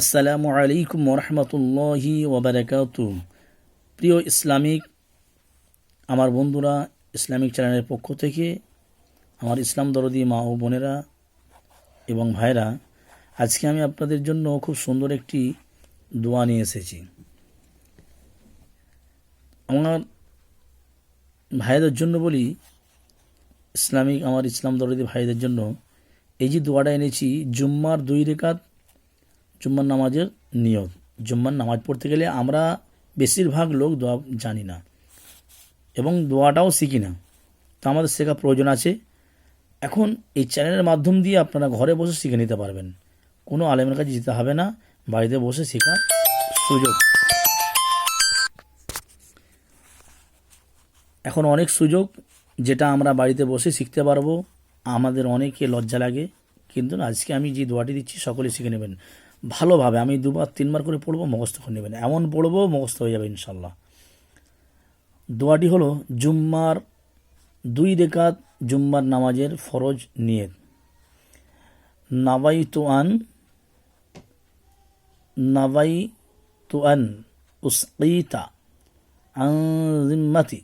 আসসালামু আলাইকুম ওরহমতুল্লাহি ওবরাকাত প্রিয় ইসলামিক, আমার বন্ধুরা ইসলামিক চ্যানেলের পক্ষ থেকে, আমার ইসলাম দরদি মা ও বোনেরা এবং ভাইরা, আজকে আমি আপনাদের জন্য খুব সুন্দর একটি দোয়া নিয়ে এসেছি। আমার ভাইদের জন্য বলি, ইসলামিক, আমার ইসলাম দরদি ভাইদের জন্য, এই যে দোয়াটা এনেছি, জুম্মার দুই রেখাত জুম্মার নামাজের নিয়ত জুম্মার নামাজ পড়তে গেলে আমরা বেশিরভাগ লোক দোয়া জানি না এবং দোয়াটাও শিখি না। তো আমাদের শেখা প্রয়োজন আছে। এখন এই চ্যানেলের মাধ্যম দিয়ে আপনারা ঘরে বসে শিখে নিতে পারবেন। কোনো আলেমের কাছে যেতে হবে না। বাড়িতে বসে শেখার সুযোগ। এখন অনেক সুযোগ যেটা আমরা বাড়িতে বসে শিখতে পারব। আমাদের অনেকে লজ্জা লাগে। কিন্তু আজকে আমি যে দোয়াটি দিচ্ছি, সকলে শিখে নেবেন। ভালোভাবে, আমি দুবার, তিনবার করে পড়ব, মুখস্থ করে নেবেন। এমন পড়ব, মুখস্থ হয়ে যাবে ইনশাল্লাহ দোয়াটি হলো, জুম্মার দুই রেখাত জুম্মার নামাজের ফরজ নিয়ত। নাবাই তুয়ান নাবাই উসকিতা আন জিম্মাতি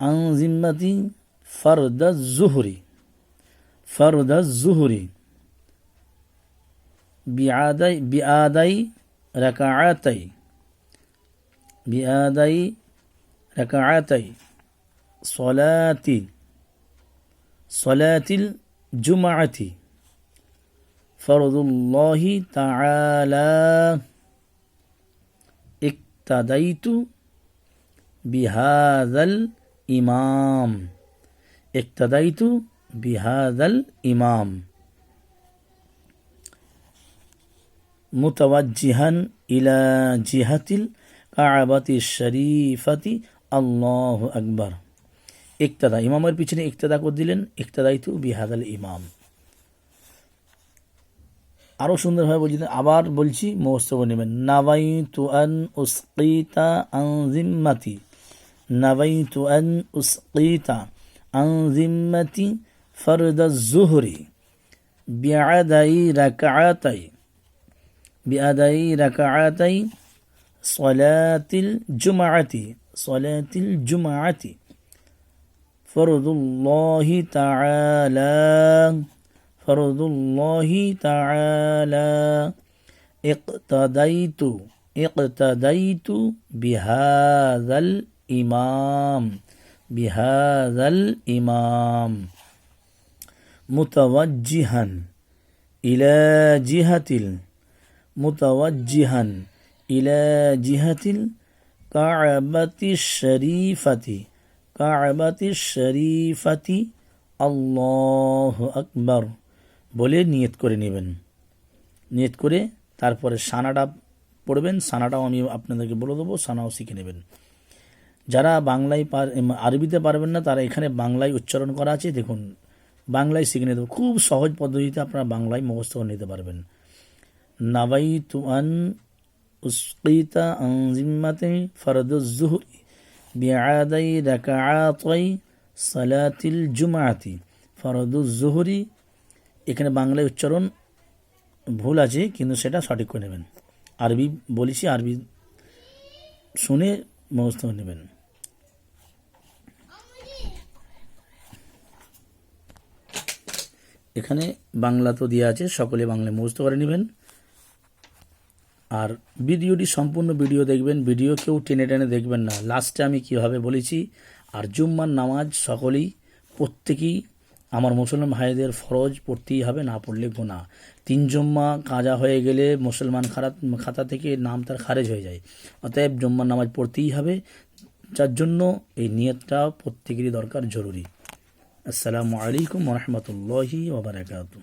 আন জিম্মাতি ফরদা জুহরি ফরদা জুহরি। بعادي بعادي ركعتي بعادي ركعتي صلاة صلاة الجمعة. فرض الله تعالى. اقتديت بهذا الإمام. اقتديت بهذا الإمام. মুতাওয়াজিহান ইলা জিহাতিল কাবাতি শরীফাতি। আল্লাহ আকবর। একতাদা ইমামের পিছনে ইকতাদা করে দিলেন ইকতাদাইতু বিহাদাল ইমাম। আরও সুন্দরভাবে বলছেন আবার বলছি মহোৎসব নেবেন নাবাই তু আন উসকিতা আন নাবাই তু আন উসকিতা আন জিম্মাতি ফরদ জুহরি। বিয়াদাই রাকাতাই بأداء ركعتي صلاة الجمعة. صلاة الجمعة. فرض الله تعالى. فرض الله تعالى. اقتديت. اقتديت بهذا الإمام. بهذا الإمام. متوجها إلى جهة মুতাওয়াজ্জিহান ইলা জিহাতিল কাবাতি শরীফাতি কাবাতি শরীফাতি আল্লাহ আকবার বলে নিয়ত করে নেবেন। নিয়ত করে তারপরে সানাটা পড়বেন। সানাটাও আমি আপনাদেরকে বলে দেবো, সানাও শিখে নেবেন। যারা বাংলায় পার আরবিতে পারবেন না, তারা এখানে বাংলায় উচ্চারণ করা আছে। দেখুন, বাংলায় শিখে নিতে খুব সহজ পদ্ধতিতে আপনারা বাংলায় মুখস্থ করে নিতে পারবেন। নাবাই তুয়ান উস্কিতা আনজিম্মাতে ফরদুজুহরি বিআদাই রাকাআতাই সালাতিল জুমাতি ফরদুজ জুহরি এখানে বাংলায় উচ্চারণ ভুল আছে, কিন্তু সেটা সঠিক করে নেবেন। আরবি বলেছি, আরবি শুনে মুখস্থ নেবেন। এখানে বাংলা তো দেওয়া আছে, সকলে বাংলায় মুখস্থ করে নেবেন। আর ভিডিওটি সম্পূর্ণ ভিডিও দেখবেন, ভিডিও কেউ টেনে টেনে দেখবেন না। লাস্টে আমি কীভাবে বলেছি, আর জুম্মার নামাজ সকলেই, প্রত্যেকেই আমার মুসলমান ভাইদের ফরজ পড়তেই হবে, না পড়লে গোনা। তিন জুম্মা কাজা হয়ে গেলে মুসলমান খারাপ খাতা থেকে নাম তার খারেজ হয়ে যায়। অতএব জুম্মার নামাজ পড়তেই হবে, যার জন্য এই নিয়তটা প্রত্যেকেরই দরকার, জরুরি। আসসালামু আলাইকুম রহমতুল্লাহি ওবরাকাতু